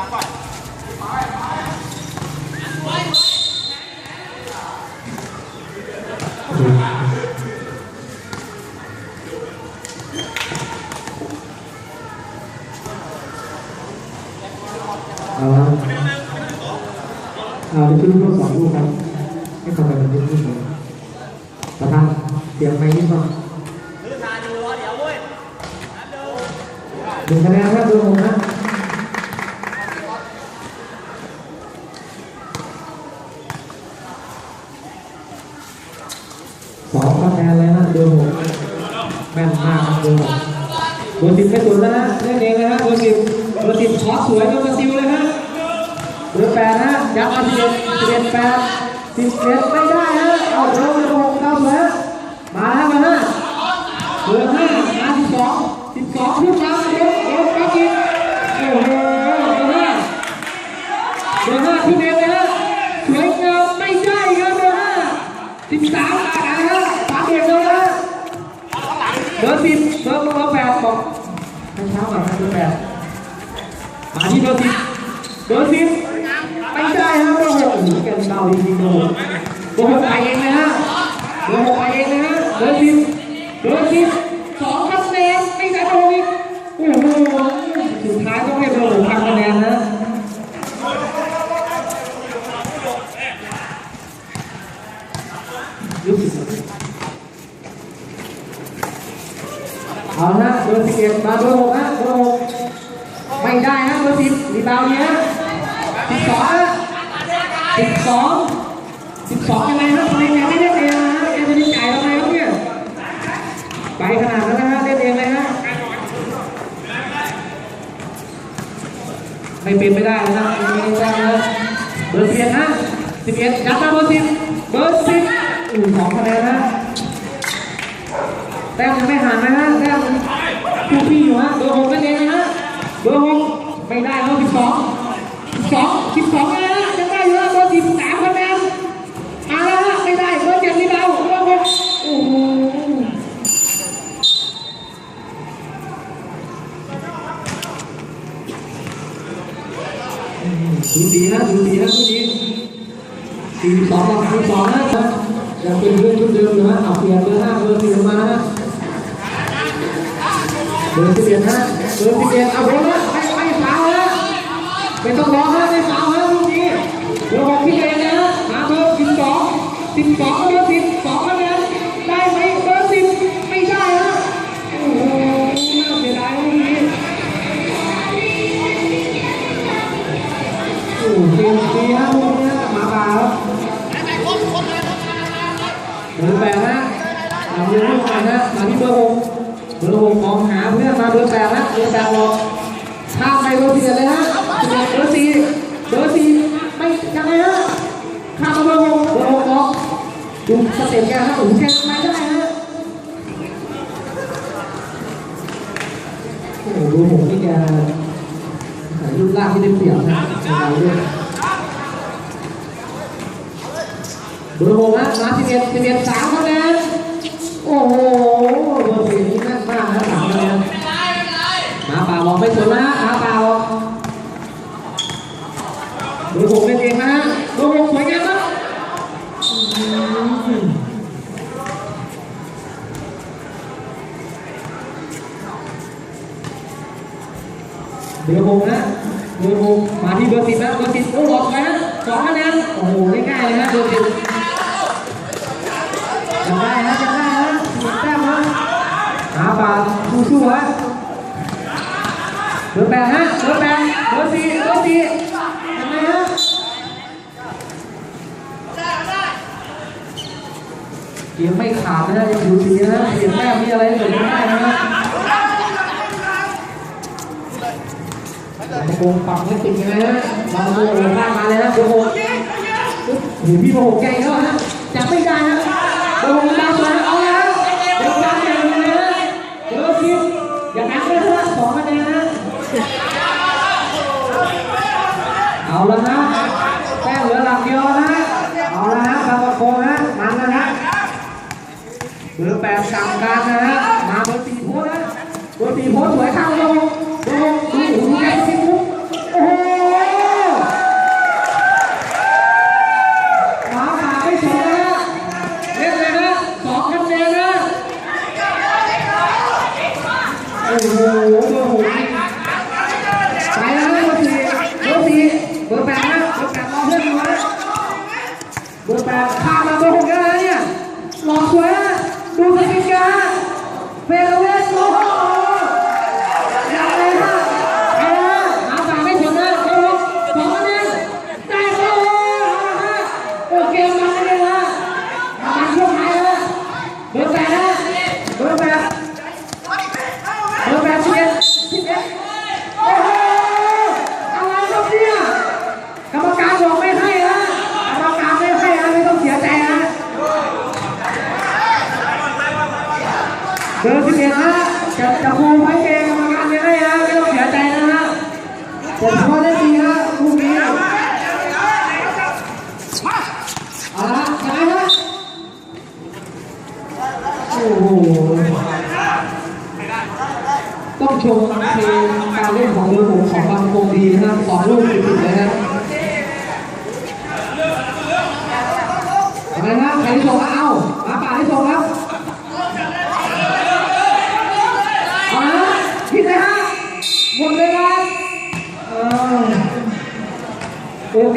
เอาไปชื่อลูอลูกคให้เขาไปบันทึกลูกประธานเตรียมไปนิก่อยดูคะแนนครับดูผมนะะเล่นเองเลยฮะเบอร์สิบเบอร์สิบช็อตสวยเบอร์ซิวเลยฮะเบอร์แปดนะยับมาสิบเอ็ดสิบเอ็ดแปดสิบเอ็ดไม่ได้ฮะเอาเบอร์หกเอาแล้วมาแล้วมาห้าเบอร์ห้ามาสิบสองสิบสองลูกน้ำเอ็ดเอ็ดไปกินโอ้โหเบอร์ห้าเบอร์ห้าทุกเอ็ดเลยฮะสวยงามไม่ได้ครับเบอร์ห้าสิบสามอะฮะสามเอ็ดเลยฮะเบอร์สิบเบอร์เบอร์แปดบอกให้ เช้าก่อนนะเบอร์แปดมาที่เบอร์สิบเบอร์สิบไม่ได้ฮะเบอร์หกหนีกันเบาจริงๆเบอร์หกเบอร์หกไปเองนะฮะเบอร์หกไปเองนะฮะเบอร์สิบเบอร์สิบสองคะแนนไม่ได้เบอร์หกอีกโอ้โหสุดท้ายต้องให้เบอร์หกทำคะแนนนะรู้สึกเอา ละเบมาเบอร์หกฮะเบอร์หกไม่ได้นะเบอร์สิบรีบาวเนี้ยสิบสองสิบสองสิบสองยังไงครับทำไมแกไม่เล่นเองนะฮะแกจะได้จ่ายเราไงครับเนี่ยไปขนาดนั้นนะฮะเล่นเองเลยฮะไม่เป็นไม่ได้นะไม่ได้นะเบอร์สิบเอ็ดนะสิบเอ็ดยัดมาเบอร์สิบเบอร์สิบอือสองคะแนนนะแต้มยังไม่ห่างนะฮะแต้ม คูพี่อยู่ฮะเบอร์หกเล่นเองนะฮะเบอร์หกไม่ได้แล้วสิบสองสิบสองสิบสองอะไรนะยังได้เยอะเบอร์สิบสามคะแนนมาแล้วฮะไม่ได้เบอร์เจ็ดรีบาเบอร์หกโอ้โหดูดีนะดูดีนะดูดีสี่สิบสองต่อสามสิบสองนะยังเป็นเพื่อนชุดเดิมนะเอาเปลี่ยนเบอร์ห้าเบอร์สี่มานะ เบอร์สิบเอ็ดฮะเบอร์สิบเอ็ดเอาผมละไม่ไม่สาวละไม่ต้องร้องฮะ เบอร์หกมองหาเพื่อนมาเบอร์แปดนะเบอร์แปดบอกข้ามไปเบอร์สี่เลยฮะเบอร์สี่เบอร์สี่ไม่ยังไงฮะข้ามมาเบอร์หกเบอร์หกบอกดูสเต็ปแกฮะโอ้โหแกไม่ได้ฮะโอ้โหดูผมนี่แกใส่รูปร่างที่ได้เปรียบนะในการเล่นเบอร์หกนะมาสิบเอ็ดสิบเอ็ดสามคะแนน โอ้โหเบอร์สี่นี่แม่นมากนะสามคะแนนหมาป่าบอกไม่สนนะหมาป่าบอกเบอร์หกเป็นเองนะฮะเบอร์หกสวยงามครับอืมเบอร์หกนะเบอร์หกมาที่เบอร์สิบนะเบอร์สิบโอ้หลอกนะสองคะแนนโอ้โหง่ายๆเลยนะเบอร์สิบยังได้นะยังได้นะหนึ่งแต้มนะหา ปาสู้ๆฮะเบอร์แปดฮะเบอร์แปดเบอร์สี่เบอร์สี่ยังไงฮะเกมไม่ขาดนะยังอยู่ดีนะเปลี่ยนแต้มมีอะไรเกิดขึ้นได้นะฮะโกงปักไม่ติดยังไงฮะบางโมโหข้ามมาเลยนะโอ้โหโอ้โหพี่โมโหแกอีกแล้วฮะจับไม่ได้ฮะเบอร์หกดาวสวยเอาแล้วเบอร์สามอย่างเลยนะเบอร์สิบอย่างนั้นเลยนะสองคะแนนนะเอาละนะแต้มเหลือหลักเดียวนะเอาละฮะบางประกงนะมันนะฮะ เบอแบบสั่งการนะฮะมาบนตีโพสนะบนตีโพสสวยข้างเบอร์หกเบอร์หกดูดูแกสิมุกโอ้โหหมาขาไม่สนนะฮะเล่นเลยนะสองคะแนนนะโอ้โหโอ้โห เบอร์สิบเอ็ดนะจะจะโฮมไว้เองกรรมการไม่ให้นะไม่ต้องเสียใจนะฮะผมพอได้ดีนะลูกนี้เอาละยังไงนะโอ้โหต้องชมเพลงการเล่นของลูกของบางโกงดีนะครับสองลูกติดีเลยนะอะไรับใครที่ส่งแล้วเอามาป่าที่ส่แล้ว ฮะ